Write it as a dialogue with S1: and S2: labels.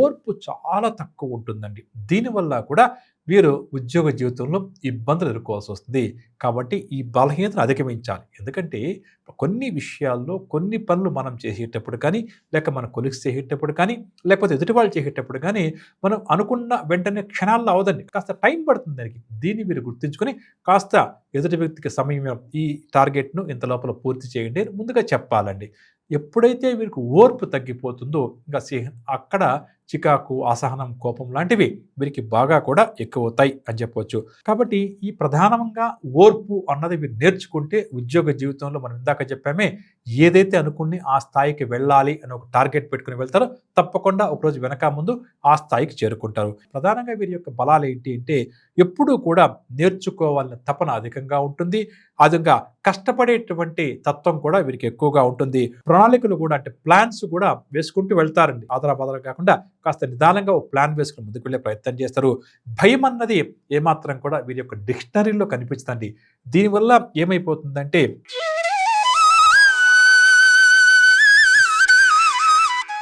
S1: ఓర్పు చాలా తక్కువ ఉంటుందండి. దీనివల్ల కూడా వీరు ఉద్యోగ జీవితంలో ఇబ్బందులు ఎదుర్కోవాల్సి వస్తుంది. కాబట్టి ఈ బలహీనతను అధిగమించాలి. ఎందుకంటే కొన్ని విషయాల్లో కొన్ని పనులు మనం చేసేటప్పుడు కానీ లేక మన కొలిక్స్ చేసేటప్పుడు కానీ లేకపోతే ఎదుటి వాళ్ళు చేసేటప్పుడు కానీ మనం అనుకున్న వెంటనే క్షణాల్లో అవదండి. కాస్త టైం పడుతుంది దానికి. దీన్ని మీరు గుర్తుంచుకొని కాస్త ఎదుటి వ్యక్తికి సమయం ఈ టార్గెట్ను ఇంత లోపల పూర్తి చేయండి ముందుగా చెప్పాలండి. ఎప్పుడైతే వీరికి ఓర్పు తగ్గిపోతుందో ఇంకా సి- అక్కడ చికాకు అసహనం కోపం లాంటివి వీరికి బాగా కూడా ఎక్కువ అవుతాయి అని చెప్పవచ్చు కాబట్టి ఈ ప్రధానంగా ఓర్పు అన్నది మీరు నేర్చుకుంటే ఉద్యోగ జీవితంలో మనం ఇందాక చెప్పామే ఏదైతే అనుకుని ఆ స్థాయికి వెళ్ళాలి అని ఒక టార్గెట్ పెట్టుకుని వెళ్తారో తప్పకుండా ఒకరోజు వెనక ముందు ఆ స్థాయికి చేరుకుంటారు. ప్రధానంగా వీరి యొక్క బలాలు ఏంటి అంటే ఎప్పుడూ కూడా నేర్చుకోవాలన్న తపన అధికంగా ఉంటుంది. అదంగా కష్టపడేటువంటి తత్వం కూడా వీరికి ఎక్కువగా ఉంటుంది. ప్రణాళికలు కూడా అంటే ప్లాన్స్ కూడా వేసుకుంటూ వెళ్తారండి. ఆదరా బాదరా కాకుండా కాస్త నిదానంగా ఒక ప్లాన్ వేసుకుని ముందుకు వెళ్ళే ప్రయత్నం చేస్తారు. భయం అన్నది ఏమాత్రం కూడా వీరి యొక్క డిక్షనరీలో కనిపిస్తుంది దీనివల్ల ఏమైపోతుందంటే